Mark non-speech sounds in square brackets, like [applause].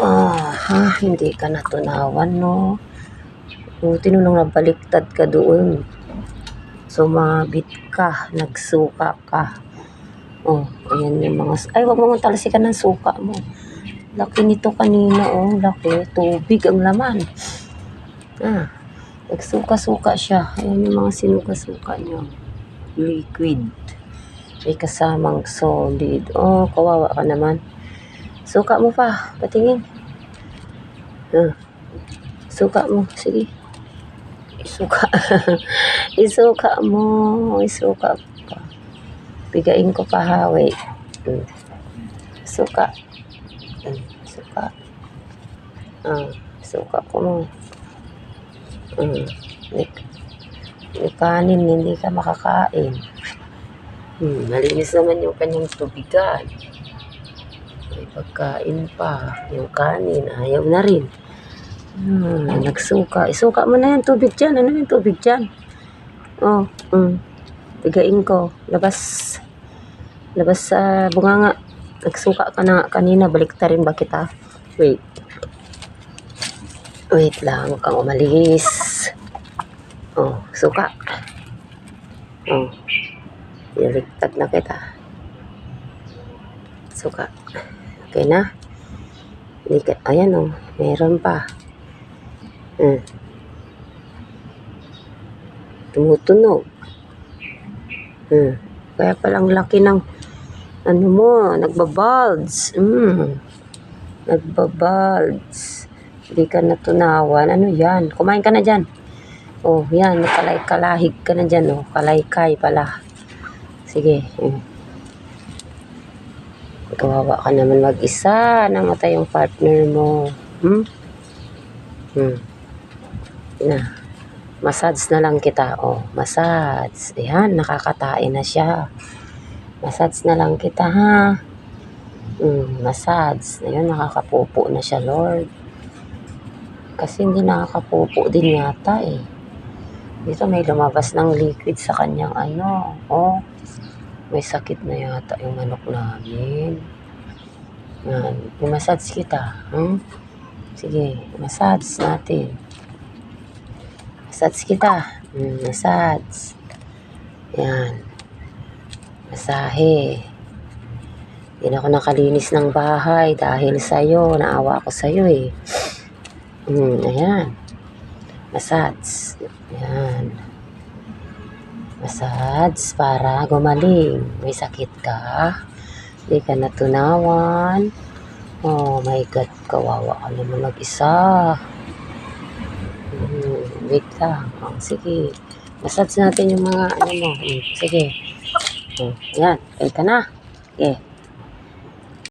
Ah, ha, hindi ka natunawan, no? Buti nung nabaliktad ka doon. Sumabit ka, nagsuka ka. Oh, ayan yung mga... Ay, wag mo mong talasikan ng suka mo. Laki nito kanina, oh. Laki. Tubig ang laman. Ah, nagsuka-suka siya. Ayan yung mga sinuka-suka niya. Liquid. May kasamang solid. Oh, kawawa ka naman. Suka mo pa. Patingin. Ah. Suka mo. Sige. Isuka. [laughs] Isuka mo. Isuka pa. Bigain ko pa ha. Wait. Mm. Suka. Mm. Suka. Ah. Suka ko mo. Mm. May, may kanin. Hindi ka makakain. Hmm, malinis naman yung kanyang tubigan. May pagkain pa. Yung kanin, ayaw na rin. Hmm, nagsuka. Isuka mo na yan, tubig dyan. Ano yung tubig dyan? Oh, mm. Bigain ko. Labas. Labas sa bunganga. Nagsuka ka na kanina. Balik ta rin ba kita? Wait. Wait lang. Huwag kang umalis. Oh, suka. Oh. Iliktad na kita. Suka. Okay na? Hindi ayan o, meron pa. Hmm. Tumutunog. Hmm. Kaya palang laki ng ano mo, nagbabalds. Hmm. Nagbabalds. Hindi ka natunawan. Ano yan? Kumain ka na dyan. Oh, yan. Kalay-kalahig ka na dyan. Oh. Kalaykay pala. Sige. Hmm. Kawawa ka naman mag-isa. Namatay yung partner mo. Hmm? Hmm. Na. Massage na lang kita. Oh, massage. Ayan, nakakatain na siya. Massage na lang kita, ha? Hmm, massage. Ayun, nakakapupo na siya, Lord. Kasi hindi nakakapupo din yata, eh. Dito may lumabas ng liquid sa kanyang ano. Oh, may sakit na yata yung manok namin. Yan. I-massage kita. Hmm? Sige, massage natin. Massage kita. Hmm, massage. Yan. Masahe. Hindi ako nakalinis ng bahay dahil sa'yo. Naawa ako sa'yo eh. Hmm, ayan. Massage. Ayan. Massage para gumaling. May sakit ka. Hindi ka natunawan. Oh my God, kawawa ka naman mag-isa. Hmm, wait lang. Oh, sige. Massage natin yung mga ano mo. Hmm, sige. Oh, yan. Okay ka na. Okay.